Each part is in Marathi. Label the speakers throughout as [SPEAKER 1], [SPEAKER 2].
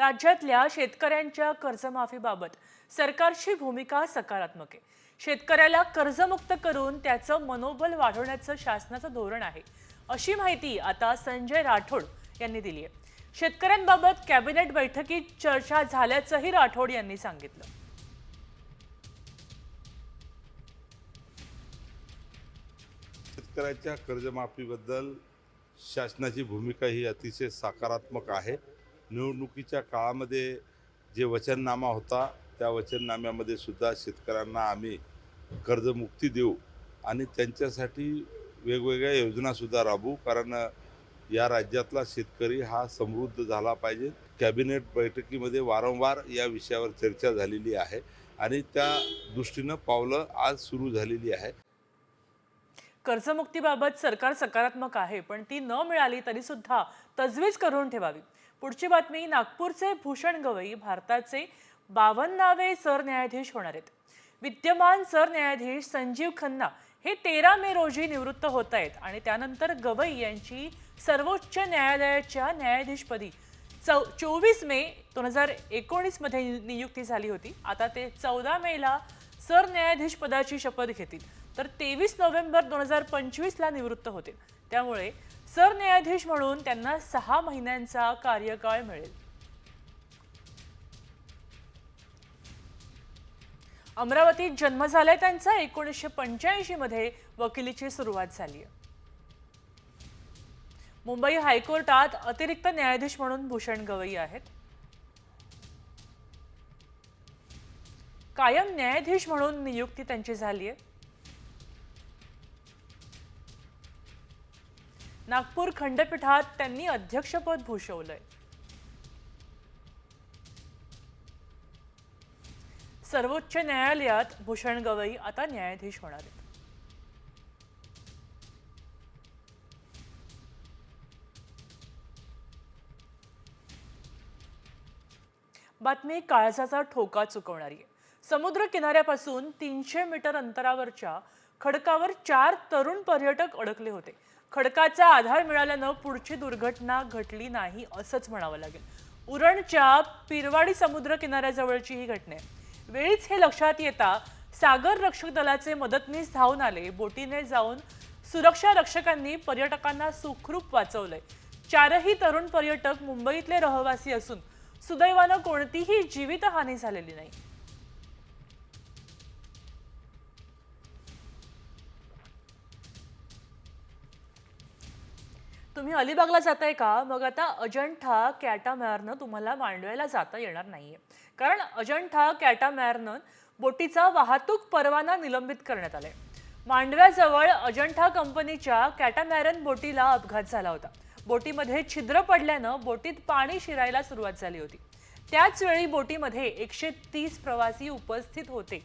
[SPEAKER 1] राज्यातल्या शेतकऱ्यांच्या कर्जमाफीबाबत सरकारची भूमिका सकारात्मक आहे. शेतकऱ्याला कर्जमुक्त करून त्याचं मनोबल वाढवण्याचं शासनाचं धोरण आहे अशी माहिती आता संजय राठोड यांनी दिली आहे. शेतकऱ्यांबाबत कॅबिनेट बैठकीत चर्चा झाल्याचंही राठोड यांनी सांगितलं.
[SPEAKER 2] शेतकऱ्याच्या कर्जमाफीबद्दल शासनाची भूमिका ही अतिशय सकारात्मक आहे. निवडणुकीच्या काळामध्ये जे वचननामा होता त्या वचननाम्यामध्ये सुद्धा शेतकऱ्यांना आम्ही कर्जमुक्ती देऊ आणि त्यांच्यासाठी वेगवेगळ्या योजनासुद्धा राबवू कारण या राज्यातला शेतकरी हा समृद्ध झाला पाहिजे. कॅबिनेट बैठकीमध्ये वारंवार या विषयावर चर्चा झालेली आहे आणि त्या दृष्टीनं पावलं आज सुरू झालेली आहे.
[SPEAKER 1] कर्जमुक्तीबाबत सरकार सकारात्मक आहे पण ती न मिळाली तरी सुद्धा तजवीज करून ठेवावी. पुढची बातमी नागपूरचे भूषण गवई भारताचे बावन्नावे सरन्यायाधीश होणार आहेत. विद्यमान सरन्यायाधीश संजीव खन्ना हे तेरा मे रोजी निवृत्त होत आहेत आणि त्यानंतर गवई यांची सर्वोच्च न्यायालयाच्या न्यायाधीशपदी चौ चोवीस मे दोन हजार एकोणीसमध्ये नियुक्ती झाली होती. आता ते चौदा मेला सरन्यायाधीशपदाची शपथ घेतील. तर तेवीस नोव्हेंबर दोन हजार पंचवीसला निवृत्त होतील. त्यामुळे सरन्यायाधीश म्हणून त्यांना सहा महिन्यांचा कार्यकाळ मिळेल. अमरावतीत जन्म झालाय त्यांचा. एकोणीसशे पंच्याऐंशी मध्ये वकिलीची सुरुवात झाली मुंबई हायकोर्टात अतिरिक्त न्यायाधीश म्हणून भूषण गवई आहेत. कायम न्यायाधीश म्हणून नियुक्ती त्यांची झाली आहे. नागपूर खंडपीठात त्यांनी अध्यक्षपद भूषवलंय. सर्वोच्च न्यायालयात भूषण गवई आता न्यायाधीश होणार आहेत. बातमी काळजाचा ठोका चुकवणारी आहे. समुद्र किनाऱ्यापासून तीनशे मीटर अंतरावरच्या खडकावर चार तरुण पर्यटक अडकले होते. खडकाचा आधार मिळाल्यानं पुढची दुर्घटना घडली नाही असंच म्हणावं लागेल. उरणच्या पिरवाडी समुद्र किनाऱ्याजवळची ही घटना आहे. वेळीच हे लक्षात येता सागर रक्षक दलाचे मदतनीस धावून आले. बोटीने जाऊन सुरक्षा रक्षकांनी पर्यटकांना सुखरूप वाचवलंय. चारही तरुण पर्यटक मुंबईतले रहिवासी असून सुदैवानं कोणतीही जीवितहानी झालेली नाही. तुम्ही अलिबागला जाताय का? मग आता अजंठा कॅटामॅरनं तुम्हाला मांडव्याला जाता येणार नाहीये. कारण अजंठा कॅटामॅरनं बोटीचा वाहतूक परवाना निलंबित करण्यात आलाय. मांडव्याजवळ अजंठा कंपनीच्या कॅटामॅरन बोटीला अपघात झाला होता. बोटीमध्ये छिद्र पडल्यानं बोटीत पाणी शिरायला सुरुवात झाली होती. त्याच वेळी बोटीमध्ये एकशे तीस प्रवासी उपस्थित होते.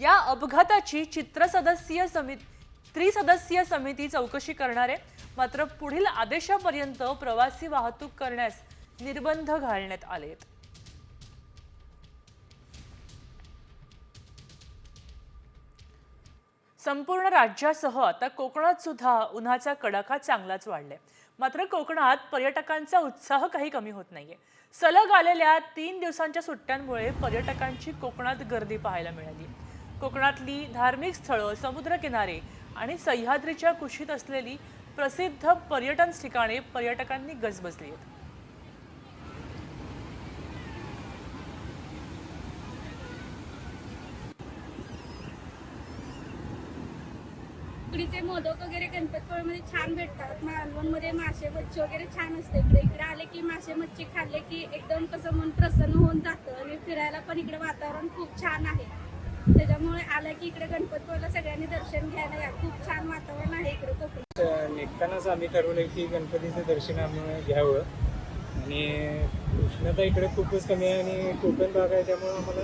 [SPEAKER 1] या अपघाताची चित्रसदस्यीय समिती त्रिसदस्यीय समिती चौकशी करणार आहे मात्र पुढील आदेशापर्यंत प्रवासी वाहतूक करण्यास निर्बंध घालण्यात आलेत. संपूर्ण राज्यासह आता कोकणात सुद्धा उन्हाचा कडाका चांगलाच वाढलाय. मात्र कोकणात पर्यटकांचा उत्साह काही कमी होत नाहीये. सलग आलेल्या तीन दिवसांच्या सुट्ट्यांमुळे पर्यटकांची कोकणात गर्दी पाहायला मिळाली. कोकणातली धार्मिक स्थळं समुद्रकिनारे आणि सह्याद्रीच्या कुशीत असलेली प्रसिद्ध पर्यटन ठिकाणे पर्यटकांनी गजबजली आहेत.
[SPEAKER 3] इकडीचे मोदक वगैरे गणपतपुळ्यामध्ये छान भेटतात. मालवणमध्ये मासे मच्छी वगैरे छान असते. इकडे इकडे आले की मासे मच्छी खाल्ले की एकदम कसं मन प्रसन्न होऊन जातं आणि फिरायला पण इकडे वातावरण खूप छान आहे. त्याच्यामुळे आलं की इकडे गणपतपुळ्याला सगळ्यांनी दर्शन घ्यायला या. खूप छान वातावरण आहे इकडे कोकण.
[SPEAKER 4] निघतानाच आम्ही ठरवलं की गणपतीचं दर्शन आम्ही घ्यावं. आणि उष्णता इकडे खूपच कमी आहे आणि कोकण भाग आहे त्यामुळे आम्हाला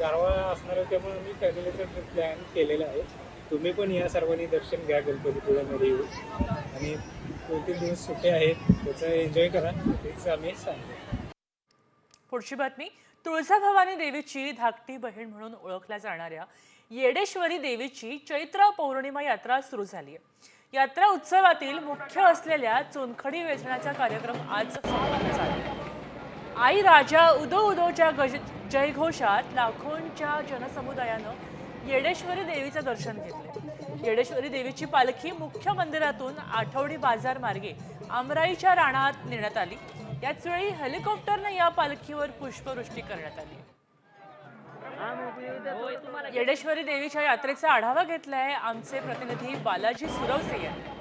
[SPEAKER 4] गारवा असणार आहे त्यामुळे आम्ही फॅमिलीचं प्लॅन केलेला आहे. तुम्ही पण या सर्वांनी दर्शन घ्या गणपतीपुळ्यामध्ये येऊन. आणि दोन तीन दिवस सुट्टे आहेत त्याचं एन्जॉय करा तेच आम्ही सांगतो.
[SPEAKER 1] पुढची बातमी तुळजाभवानी देवीची धाकटी बहीण म्हणून ओळखल्या जाणाऱ्या येडेश्वरी देवीची चैत्र पौर्णिमा यात्रा सुरू झाली आहे. यात्रा उत्सवातील मुख्य असलेल्या चोनखडी वेचण्याचा कार्यक्रम आज झाला आई राजा उदो उदोच्या गज जयघोषात लाखोंच्या जनसमुदायानं येडेश्वरी देवीचं दर्शन घेतले येडेश्वरी देवीची पालखी मुख्य मंदिरातून आठवडी बाजार मार्गे आमराईच्या रानात नेण्यात आली. याच वेळी हेलिकॉप्टरनं या पालखीवर पुष्पवृष्टी करण्यात आली. येडेश्वरी देवीच्या यात्रेचा आढावा घेतलाय आमचे प्रतिनिधी बालाजी सुरवसे यांनी.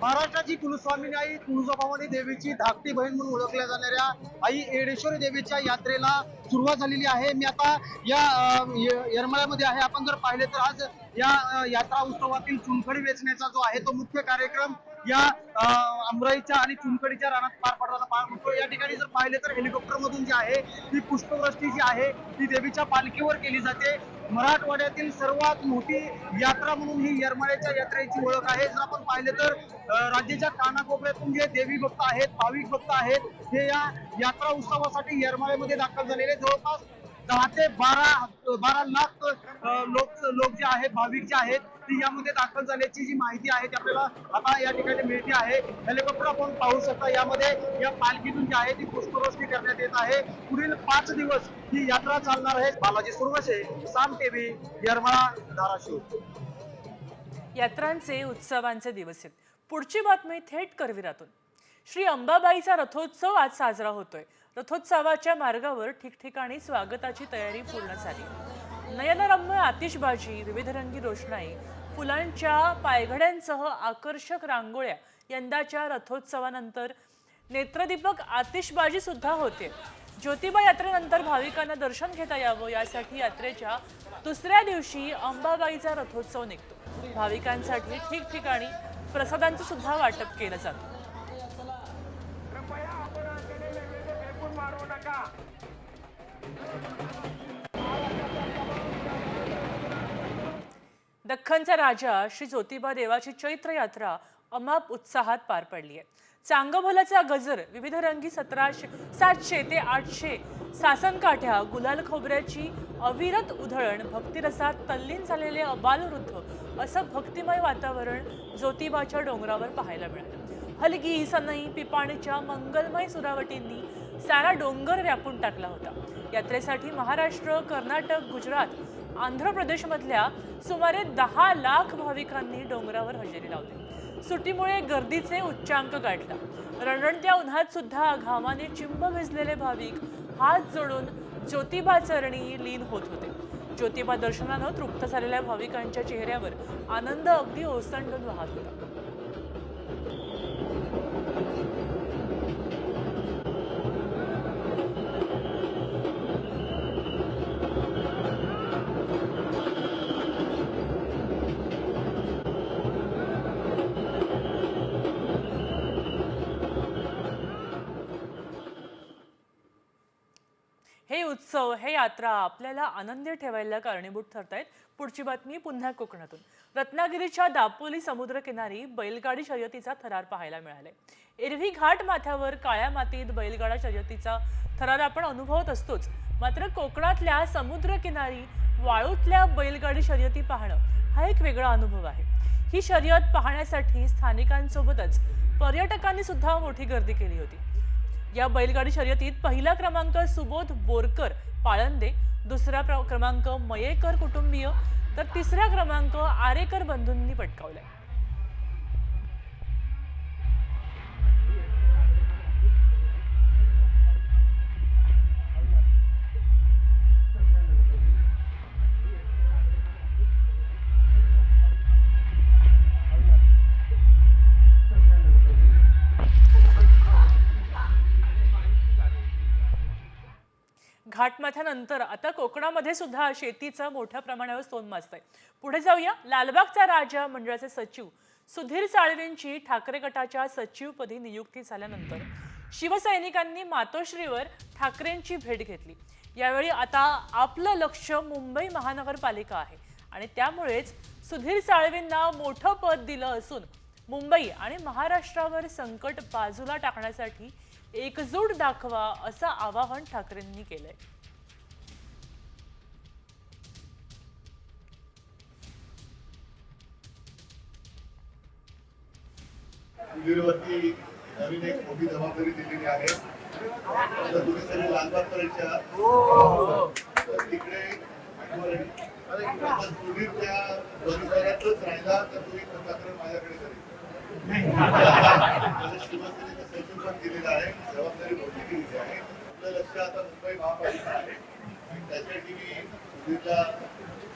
[SPEAKER 5] महाराष्ट्राची कुलस्वामिनी आई तुळजाभवानी देवीची धाकटी बहीण म्हणून ओळखल्या जाणाऱ्या आई एडेश्वरी देवीच्या यात्रेला सुरुवात झालेली आहे. मी आता या अं, येरमाळ्यामध्ये आहे. आपण जर पाहिले तर आज या यात्रा उत्सवातील चुनखडी वेचण्याचा जो आहे तो मुख्य कार्यक्रम या अमराईच्या आणि चुनकडीच्या रानात पार पडताना पार पडतो या ठिकाणी जर पाहिले तर हेलिकॉप्टर मधून जी आहे ती पुष्पवृष्टी जी आहे ती देवीच्या पालखीवर केली जाते. मराठवाड्यातील सर्वात मोठी यात्रा म्हणून ही येरमाळ्याच्या यात्रेची ओळख आहे. जर आपण पाहिले तर राज्याच्या कानाकोपऱ्यातून जे देवी भक्त आहेत भाविक भक्त आहेत हे या यात्रा उत्सवासाठी येरमाळ्यामध्ये दाखल झालेले जवळपास दहा ते बारा बारा लाख लोक लोक जे आहेत भाविक जे आहेत ती यामध्ये दाखल झाल्याची जी माहिती आहे ती आपल्याला आता या ठिकाणी मिळते आहे. हेलिकॉप्टर आपण पाहू शकता यामध्ये या पालखीतून जी आहे ती पुष्पवृष्टी करण्यात येत आहे. पुढील पाच दिवस ही यात्रा चालणार आहे. बालाजी सुरवसे साम टीव्ही येरमाळा धाराशिव.
[SPEAKER 1] यात्रांचे उत्सवांचे दिवस आहेत. पुढची बातमी थेट करवीरातून. श्री अंबाबाईचा रथोत्सव आज साजरा होतोय. रथोत्सवाच्या मार्गावर ठिकठिकाणी स्वागताची तयारी पूर्ण झाली. नयनरम्य आतिषबाजी विविधरंगी रोषणाई फुलांच्या पायघड्यांसह आकर्षक रांगोळ्या यंदाच्या रथोत्सवानंतर नेत्रदीपक आतिषबाजी सुद्धा होते. ज्योतिबा यात्रेनंतर भाविकांना दर्शन घेता यावं यासाठी यात्रेच्या दुसऱ्या दिवशी अंबाबाईचा रथोत्सव निघतो. भाविकांसाठी ठिकठिकाणी प्रसादांचं सुद्धा वाटप केलं जातं. दख्खनचा राजा श्री ज्योतिबा देवाची चैत्र यात्रा अमाप उत्साहात पार पडली आहे. चांगभलाचा गजर विविध रंगी सतराशे सातशे ते आठशे सासनकाठ्या गुलाल खोबऱ्याची अविरत उधळण भक्तिरसात तल्लीन झालेले अबालवृद्ध असं भक्तिमय वातावरण ज्योतिबाच्या डोंगरावर पाहायला मिळालं. हलगी सनई पिपाणीच्या मंगलमय सुरावटींनी सारा डोंगर व्यापून टाकला होता. यात्रेसाठी महाराष्ट्र कर्नाटक गुजरात आंध्र प्रदेशमधल्या सुमारे दहा लाख भाविकांनी डोंगरावर हजेरी लावली. सुट्टीमुळे गर्दीचे उच्चांक गाठला. रणरणत्या उन्हात सुद्धा घामाने चिंब भिजलेले भाविक हात जोडून ज्योतिबा चरणी लीन होत होते. ज्योतिबा दर्शनानं तृप्त झालेल्या भाविकांच्या चेहऱ्यावर आनंद अगदी ओसंडून वाहत होता. उत्सव हे यात्रा आपल्याला आनंदी ठेवायला कारणीभूत ठरतायत. पुढची बातमी पुन्हा कोकणातून. रत्नागिरीच्या दापोली समुद्रकिनारी बैलगाडी शर्यतीचा थरार पाहायला मिळालाय. एरवी घाट माथ्यावर काळ्या मातीत बैलगाडा शर्यतीचा थरार आपण अनुभवत असतोच. मात्र कोकणातल्या समुद्रकिनारी वाळूतल्या बैलगाडी शर्यती पाहणं हा एक वेगळा अनुभव आहे. ही शर्यत पाहण्यासाठी स्थानिकांसोबतच पर्यटकांनी सुद्धा मोठी गर्दी केली होती. या बैलगाडी शर्यतीत पहिला क्रमांक सुबोध बोरकर पाळंदे दुसरा क्रमांक मयेकर कुटुंबीय तर तिसरा क्रमांक आरेकर बंधूंनी पटकावलाय. घाटमाथ्यानंतर आता कोकणामध्ये सुद्धा शेतीचं मोठ्या प्रमाणावर सोन आहे पुढे जाऊया लालबागचा राजा मंडळाचे सचिव सुधीर साळवेंची ठाकरे गटाच्या सचिवपदी नियुक्ती झाल्यानंतर शिवसैनिकांनी मातोश्रीवर ठाकरेंची भेट घेतली. यावेळी आता आपलं लक्ष मुंबई महानगरपालिका आहे आणि त्यामुळेच सुधीर साळवेंना मोठं पद दिलं असून मुंबई आणि महाराष्ट्रावर संकट बाजूला टाकण्यासाठी एकजूट दाखवा असं आवाहन ठाकरेंनी केलंय.
[SPEAKER 6] मुलींवरती नवीन एक मोठी जबाबदारी दिलेली आहे. आता तुम्ही सगळे लालबाग करायचे आहात. तर तिकडे त्या परिसरातच राहिला तर तुम्ही तक्रार माझ्याकडे करेल. माझ्या शिवसेनेचं सचिव पण दिलेलं आहे. जबाबदारी मोठी दिलेली आहे. आपलं लक्ष आता मुंबई महापालिका आहे. आणि त्यासाठी मी सुधीरला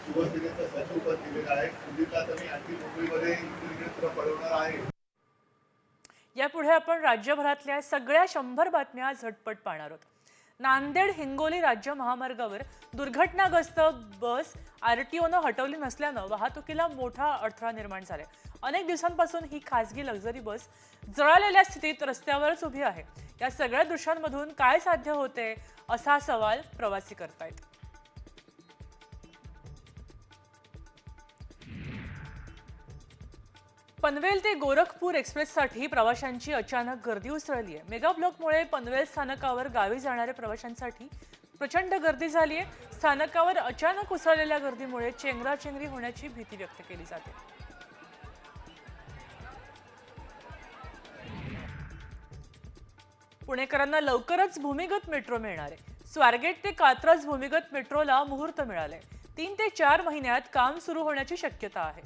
[SPEAKER 6] शिवसेनेचं सचिव पद दिलेलं आहे. सुधीरला आता मी आणखी मुंबईमध्ये इकडे तिकडे तुला पळवणार आहे
[SPEAKER 1] यापुढे आपण राज्यभरातल्या सगळ्या शंभर बातम्या झटपट पाहणार आहोत. नांदेड हिंगोली राज्य महामार्गावर दुर्घटनाग्रस्त बस आरटीओनं हटवली नसल्यानं वाहतुकीला मोठा अडथळा निर्माण झालाय. अनेक दिवसांपासून ही खासगी लक्झरी बस जळालेल्या स्थितीत रस्त्यावरच उभी आहे. या सगळ्या दृश्यांमधून काय साध्य होते असा सवाल प्रवासी करतायत. पनवेल ते गोरखपूर एक्सप्रेससाठी प्रवाशांची अचानक गर्दी उसळली आहे मेगा ब्लॉकमुळे पनवेल स्थानकावर गावी जाणाऱ्या प्रवाशांसाठी प्रचंड गर्दी झाली आहे स्थानकावर अचानक उसळलेल्या गर्दीमुळे चेंगराचेंगरी होण्याची भीती व्यक्त केली जाते. पुणेकरांना लवकरच भूमिगत मेट्रो मिळणार. आहे स्वारगेट ते कात्रज भूमिगत मेट्रोला मुहूर्त मिळालाय. तीन ते चार महिन्यात काम सुरू होण्याची शक्यता आहे.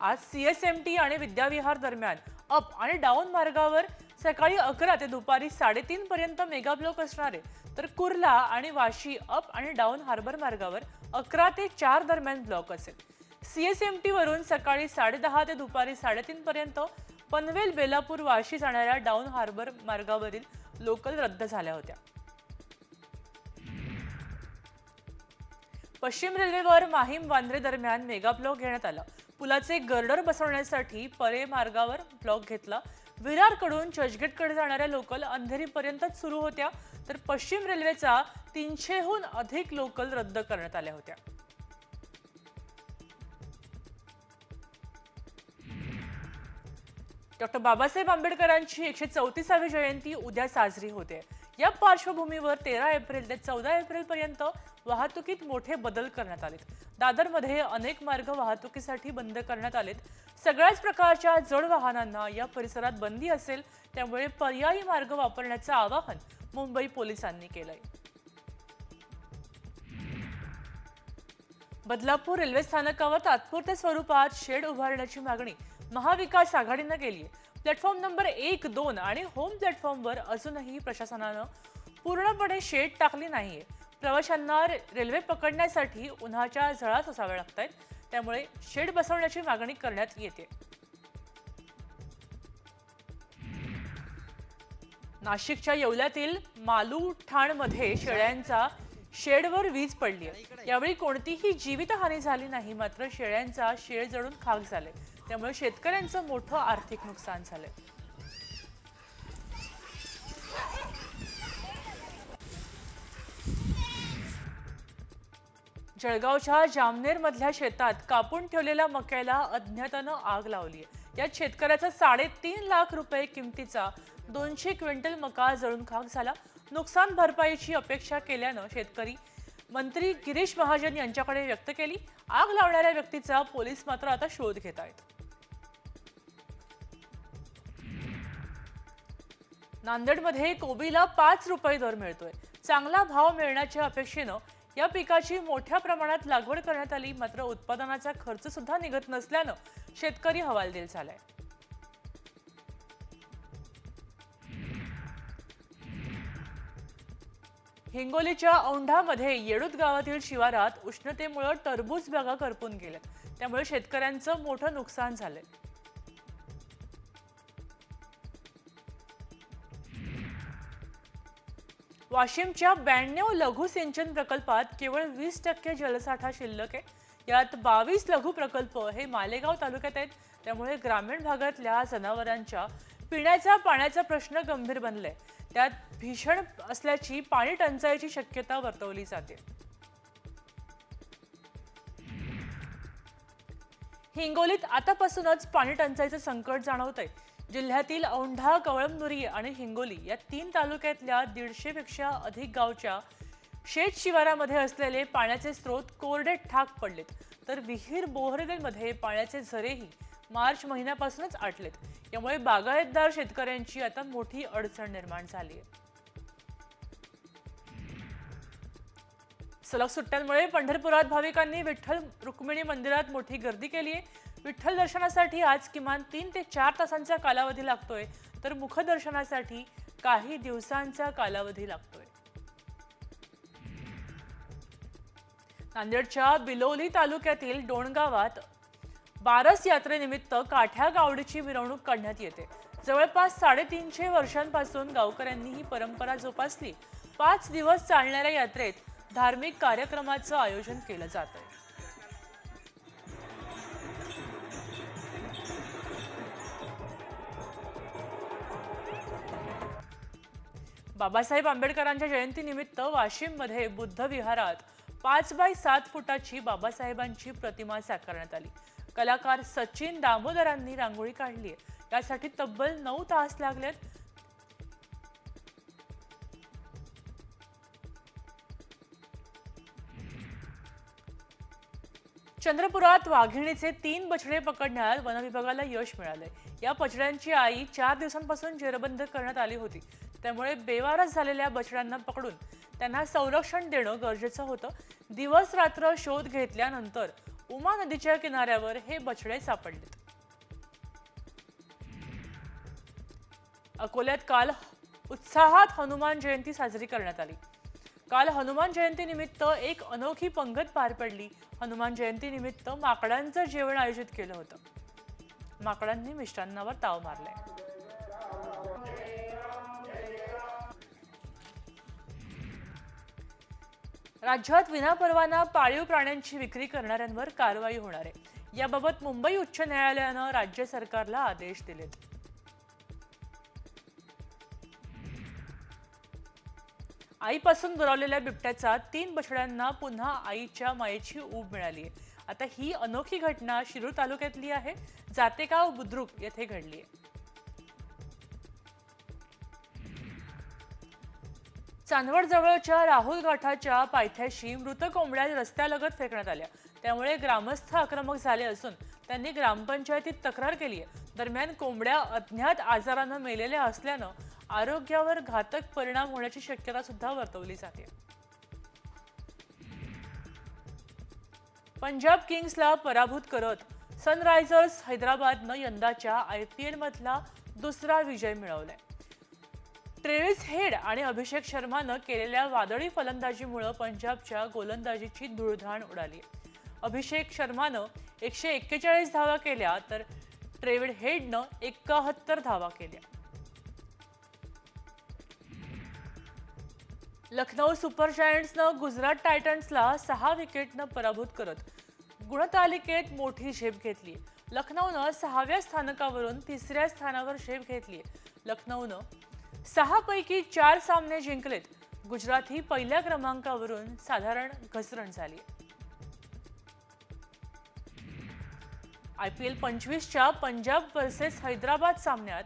[SPEAKER 1] आज सीएसएमटी आणि विद्याविहार दरम्यान अप आणि डाऊन मार्गावर सकाळी अकरा ते दुपारी साडेतीन पर्यंत मेगा ब्लॉक असणार आहे तर कुर्ला आणि वाशी अप आणि डाऊन हार्बर मार्गावर अकरा ते चार दरम्यान ब्लॉक असेल. सीएसएमटी वरून सकाळी साडेदहा ते दुपारी साडेतीन पर्यंत पनवेल बेलापूर वाशी जाणाऱ्या डाऊन हार्बर मार्गावरील लोकल रद्द झाल्या होत्या. पश्चिम रेल्वेवर माहीम वांद्रे दरम्यान मेगा ब्लॉक घेण्यात आला. पुलाचे गर्डर बसवण्यासाठी परे मार्गावर ब्लॉक घेतला. विरारकडून चर्चगेटकडे जाणाऱ्या लोकल अंधेरीपर्यंतच सुरू होत्या. तर पश्चिम रेल्वेचा तीनशेहून अधिक लोकल रद्द करण्यात आल्या होत्या. डॉक्टर बाबासाहेब आंबेडकरांची एकशे चौतीसावी जयंती उद्या साजरी होते. या पार्श्वभूमीवर तेरा एप्रिल ते चौदा एप्रिलपर्यंत वाहतुकीत मोठे बदल करण्यात आलेत. दादरमध्ये अनेक मार्ग वाहतुकीसाठी बंद करण्यात आलेत. सगळ्याच प्रकारच्या जड वाहनांना या परिसरात बंदी असेल त्यामुळे पर्यायी मार्ग वापरण्याचं आवाहन मुंबई पोलिसांनी केलंय. बदलापूर रेल्वे स्थानकावर तात्पुरत्या स्वरूपात शेड उभारण्याची मागणी महाविकास आघाडीनं केली आहे प्लॅटफॉर्म नंबर एक दोन आणि होम प्लॅटफॉर्मवर अजूनही प्रशासनानं पूर्णपणे शेड टाकली नाहीये. प्रवाशांना रेल्वे पकडण्यासाठी उन्हाच्या झळात असाव्या लागत आहेत त्यामुळे शेड बसवण्याची मागणी करण्यात येते. नाशिकच्या येवल्यातील मालूठाणमध्ये शेळ्यांचा शेडवर वीज पडली यावेळी कोणतीही जीवितहानी झाली नाही मात्र शेळ्यांचा शेड जळून खाक झाले. त्यामुळे शेतकऱ्यांचं मोठं आर्थिक नुकसान झालंय. जळगावच्या जामनेर मधल्या शेतात कापून ठेवलेल्या मक्याला अज्ञातानं आग लावली यात शेतकऱ्याचा साडेतीन लाख रुपये किमतीचा दोनशे क्विंटल मका जळून खाक झाला. नुकसान भरपाईची अपेक्षा केल्यानं शेतकरी मंत्री गिरीश महाजन यांच्याकडे व्यक्त केली. आग लावणाऱ्या व्यक्तीचा पोलीस मात्र आता शोध घेत आहेत. नांदेडमध्ये कोबीला पाच रुपये दर मिळतोय. चांगला भाव मिळण्याच्या अपेक्षेनं या पिकाची मोठ्या प्रमाणात लागवड करण्यात आली. मात्र उत्पादनाचा खर्च सुद्धा निघत नसल्यानं शेतकरी हवालदिल झालाय. हिंगोलीच्या औंढामध्ये येडूत गावातील शिवारात उष्णतेमुळे टरबूज बागा करपून गेल्या. त्यामुळे शेतकऱ्यांचं मोठं नुकसान झालंय. वाशिमच्या ब्याण्णव लघु सिंचन प्रकल्पात केवळ वीस टक्के जलसाठा शिल्लक आहे. यात बावीस लघु प्रकल्प हे मालेगाव तालुक्यात आहेत. त्यामुळे ग्रामीण भागातल्या जनावरांच्या पिण्याच्या पाण्याचा प्रश्न गंभीर बनलाय. त्यात भीषण असल्याची पाणी टंचाईची शक्यता वर्तवली जाते. हिंगोलीत आतापासूनच पाणी टंचाईचं संकट जाणवत आहे जिल्ह्यातील औंढा कवळमनुरी आणि हिंगोली या तीन तालुक्यातल्या दीडशेपेक्षा अधिक गावच्या शेत शिवारामध्ये असलेले पाण्याचे स्रोत कोरडे ठाक पडलेत. तर विहीर बोहरेलमध्ये पाण्याचे झरेही मार्च महिन्यापासूनच आटलेत. यामुळे बागायतदार शेतकऱ्यांची आता मोठी अडचण निर्माण झाली आहे. सलग सुट्ट्यांमुळे पंढरपुरात भाविकांनी विठ्ठल रुक्मिणी मंदिरात मोठी गर्दी केली आहे. विठ्ठल दर्शनासाठी आज किमान तीन ते चार तासांचा कालावधी लागतोय. तर मुखदर्शनासाठी काही दिवसांचा कालावधी लागतोय. नांदेडच्या बिलोली तालुक्यातील डोणगावात बारस यात्रेनिमित्त काठ्या गावडीची मिरवणूक काढण्यात येते. जवळपास साडेतीनशे वर्षांपासून गावकऱ्यांनी ही परंपरा जोपासली. पाच दिवस चालणाऱ्या यात्रेत धार्मिक कार्यक्रमाचं आयोजन केलं जातं बाबासाहेब आंबेडकरांच्या जयंतीनिमित्त वाशिममध्ये बुद्ध विहारात पाच बाय सात फुटाची बाबासाहेबांची प्रतिमा साकारण्यात आली. कलाकार सचिन दामोदरांनी रांगोळी काढली आहे. यासाठी तब्बल नऊ तास लागलेत. चंद्रपुरात वाघिणीचे तीन बछडे पकडण्यात वनविभागाला यश मिळालंय. या बछड्यांची आई चार दिवसांपासून जेरबंद करण्यात आली होती. त्यामुळे बेवारस झालेल्या बछड्यांना पकडून त्यांना संरक्षण देणं गरजेचं होतं. दिवस रात्र शोध घेतल्यानंतर उमा नदीच्या किनाऱ्यावर हे बछडे सापडलेत अकोल्यात काल उत्साहात हनुमान जयंती साजरी करण्यात आली. काल हनुमान जयंतीनिमित्त एक अनोखी पंगत पार पडली. हनुमान जयंतीनिमित्त माकडांचं जेवण आयोजित केलं होतं. माकडांनी मिष्टांनावर ताव मारलाय. राज्यात विनापरवाना पाळीव प्राण्यांची विक्री करणाऱ्यांवर कारवाई होणार आहे. याबाबत मुंबई उच्च न्यायालयानं राज्य सरकारला आदेश दिलेत आईपासून दुरावलेल्या बिबट्याचा तीन बछड्यांना पुन्हा आईच्या मायेची ऊब मिळाली आहे. आता ही अनोखी घटना शिरूर तालुक्यातली आहे. जातेगाव बुद्रुक येथे घडली आहे. चांदवडजवळच्या राहुल घाटाच्या पायथ्याशी मृत कोंबड्या रस्त्यालगत फेकण्यात आल्या. त्यामुळे ग्रामस्थ आक्रमक झाले असून त्यांनी ग्रामपंचायतीत तक्रार केली आहे दरम्यान कोंबड्या अज्ञात आजारानं मेलेल्या असल्यानं आरोग्यावर घातक परिणाम होण्याची शक्यता सुद्धा वर्तवली जाते. पंजाब किंग्सला पराभूत करत सनरायझर्स हैदराबादनं यंदाच्या आय पी एलमधला दुसरा विजय मिळवलाय. ट्रेविस हेड आणि अभिषेक शर्मानं केलेल्या वादळी फलंदाजीमुळं पंजाबच्या गोलंदाजीची धुळधाण उडाली. अभिषेक शर्मानं एकशे एक्केचाळीस धावा केल्या तर ट्रेविड हेडनं एकाहत्तर धावा केल्या. लखनौ सुपर जायंट्सनं गुजरात टायटन्सला सहा विकेटनं पराभूत करत गुणतालिकेत मोठी झेप घेतली. लखनौनं सहाव्या स्थानकावरून तिसऱ्या स्थानावर झेप घेतली. लखनौनं सहापैकी चार सामने जिंकलेत. गुजरात ही पहिल्या क्रमांकावरून साधारण घसरण झाली. आय पी एल पंचवीसच्या पंजाब वर्सेस हैदराबाद सामन्यात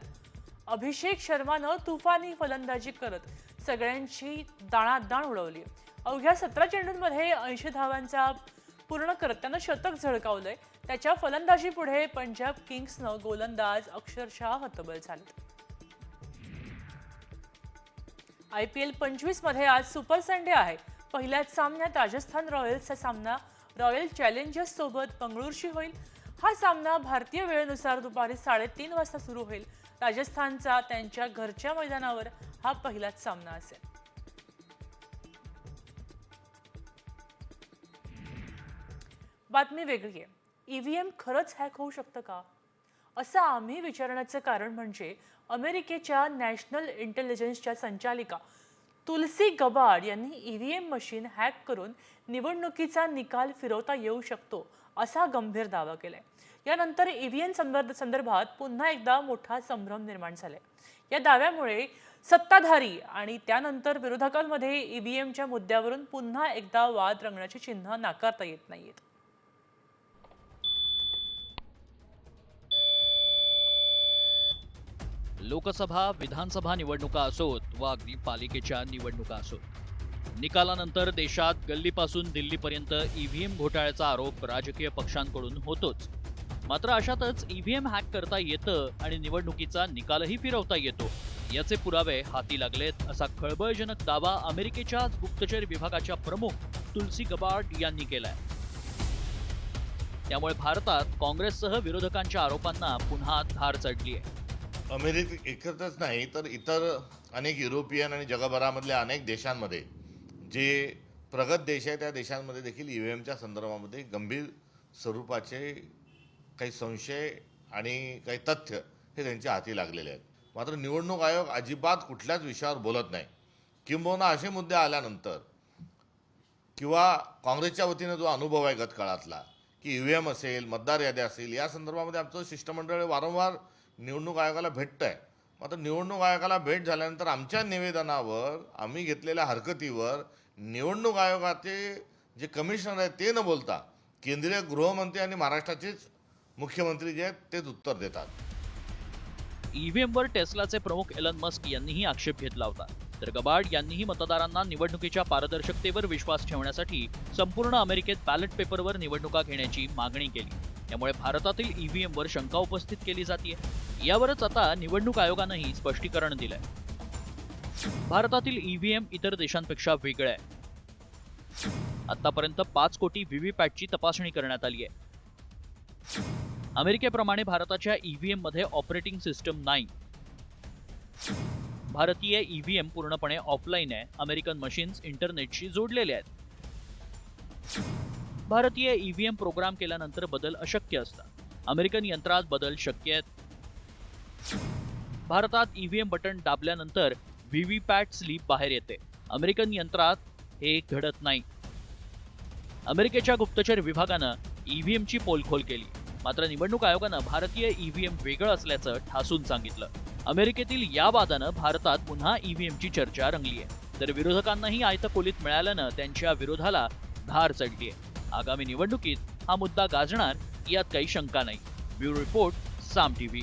[SPEAKER 1] अभिषेक शर्मानं तुफानी फलंदाजी करत सगळ्यांची दाणादाण उडवली. अवघ्या सतरा चेंडूंमध्ये ऐंशी धावांचा पूर्ण करत त्यानं शतक झळकावलंय. त्याच्या फलंदाजीपुढे पंजाब किंग्सनं गोलंदाज अक्षरशः हतबल झाले आय पी एल पंचवीसमध्ये आज सुपर संडे आहे. पहिल्याच सामन्यात राजस्थान रॉयल्सचा सामना रॉयल चॅलेंजर्ससोबत सोबत बंगळुरूशी होईल. हा सामना भारतीय वेळेनुसार दुपारी साडेतीन वाजता सुरू होईल. राजस्थानचा त्यांच्या घरच्या मैदानावर हा पहिलाच सामना असेल. बातमी वेगळी आहे. ईव्हीएम खरंच हॅक होऊ शकतं का? असं आम्ही विचारण्याचं कारण म्हणजे अमेरिकेच्या नॅशनल इंटेलिजन्सच्या संचालिका तुलसी गबाड यांनी ईव्हीएम मशीन हॅक करून निवडणुकीचा निकाल फिरवता येऊ शकतो असा गंभीर दावा केलाय. यानंतर ईव्हीएम संदर्भात पुन्हा एकदा मोठा संभ्रम निर्माण झालाय. या दाव्यामुळे सत्ताधारी आणि त्यानंतर विरोधकांमध्ये ईव्हीएमच्या मुद्द्यावरून पुन्हा एकदा वाद रंगण्याची चिन्ह नाकारता येत नाहीत
[SPEAKER 7] लोकसभा विधानसभा निवडणुका असोत व अगदी पालिकेच्या निवडणुका असोत. निकालानंतर देशात गल्लीपासून दिल्लीपर्यंत ईव्हीएम घोटाळ्याचा आरोप राजकीय पक्षांकडून होतोच. मात्र अशातच ईव्हीएम हॅक करता येतं आणि निवडणुकीचा निकालही फिरवता येतो याचे पुरावे हाती लागलेत असा खळबळजनक दावा अमेरिकेच्याच गुप्तचर विभागाच्या प्रमुख तुलसी गबार्ड यांनी केलाय. त्यामुळे भारतात काँग्रेससह विरोधकांच्या आरोपांना पुन्हा धार चढली आहे
[SPEAKER 6] अमेरिकेतच नाही तर इतर अनेक युरोपियन आणि जगभरामधल्या अनेक देशांमध्ये जे प्रगत देश आहे त्या देशांमध्ये देखील ई व्ही एमच्या संदर्भामध्ये गंभीर स्वरूपाचे काही संशय आणि काही तथ्य हे त्यांच्या हाती लागलेले आहेत. मात्र निवडणूक आयोग अजिबात कुठल्याच विषयावर बोलत नाही. किंबहुना असे मुद्दे आल्यानंतर किंवा काँग्रेसच्या वतीनं जो अनुभव आहे गतकाळातला की ई व्ही एम असेल मतदार याद्या असेल या संदर्भामध्ये आमचं शिष्टमंडळ वारंवार निवडणूक आयोगाला भेटतं आहे मात्र निवडणूक आयोगाला भेट झाल्यानंतर आमच्या निवेदनावर आम्ही घेतलेल्या हरकतीवर निवडणूक आयोगाचे जे कमिशनर आहेत ते न बोलता केंद्रीय गृहमंत्री आणि महाराष्ट्राचेच मुख्यमंत्री जे आहेत तेच उत्तर देतात.
[SPEAKER 7] ईव्हीएमवर टेस्लाचे प्रमुख एलन मस्क यांनीही आक्षेप घेतला होता. तर गबाड यांनीही मतदारांना निवडणुकीच्या पारदर्शकतेवर विश्वास ठेवण्यासाठी संपूर्ण अमेरिकेत बॅलेट पेपरवर निवडणुका घेण्याची मागणी केली. त्यामुळे भारतातील ईव्हीएमवर शंका उपस्थित केली जाते यावरच आता निवडणूक आयोगानंही स्पष्टीकरण दिलंय. भारतातील ईव्हीएम इतर देशांपेक्षा वेगळं आहे. आतापर्यंत पाच कोटी व्हीव्हीपॅटची तपासणी करण्यात आली आहे अमेरिकेप्रमाणे भारताच्या ईव्हीएममध्ये ऑपरेटिंग सिस्टम नाही. भारतीय ईव्हीएम पूर्णपणे ऑफलाईन आहे. अमेरिकन मशीन्स इंटरनेटशी जोडलेले आहेत. भारतीय ईव्हीएम प्रोग्राम केल्यानंतर बदल अशक्य असतात. अमेरिकन यंत्रात बदल शक्य आहेत. भारतात ईव्हीएम बटन दाबल्यानंतर व्हीव्हीपॅट स्लीप बाहेर येते. अमेरिकन यंत्रात हे घडत नाही. अमेरिकेच्या गुप्तचर विभागानं ईव्हीएमची पोलखोल केली. मात्र निवडणूक आयोगानं भारतीय ईव्हीएम वेगळं असल्याचं ठासून सांगितलं. अमेरिकेतील या वादानं भारतात पुन्हा ईव्हीएमची चर्चा रंगली आहे तर विरोधकांनाही आयतकोलीत मिळाल्यानं त्यांच्या विरोधाला धार चढली आहे आगामी निवडणुकीत हा मुद्दा गाजणार यात काही शंका नाही. Bureau report Saam TV.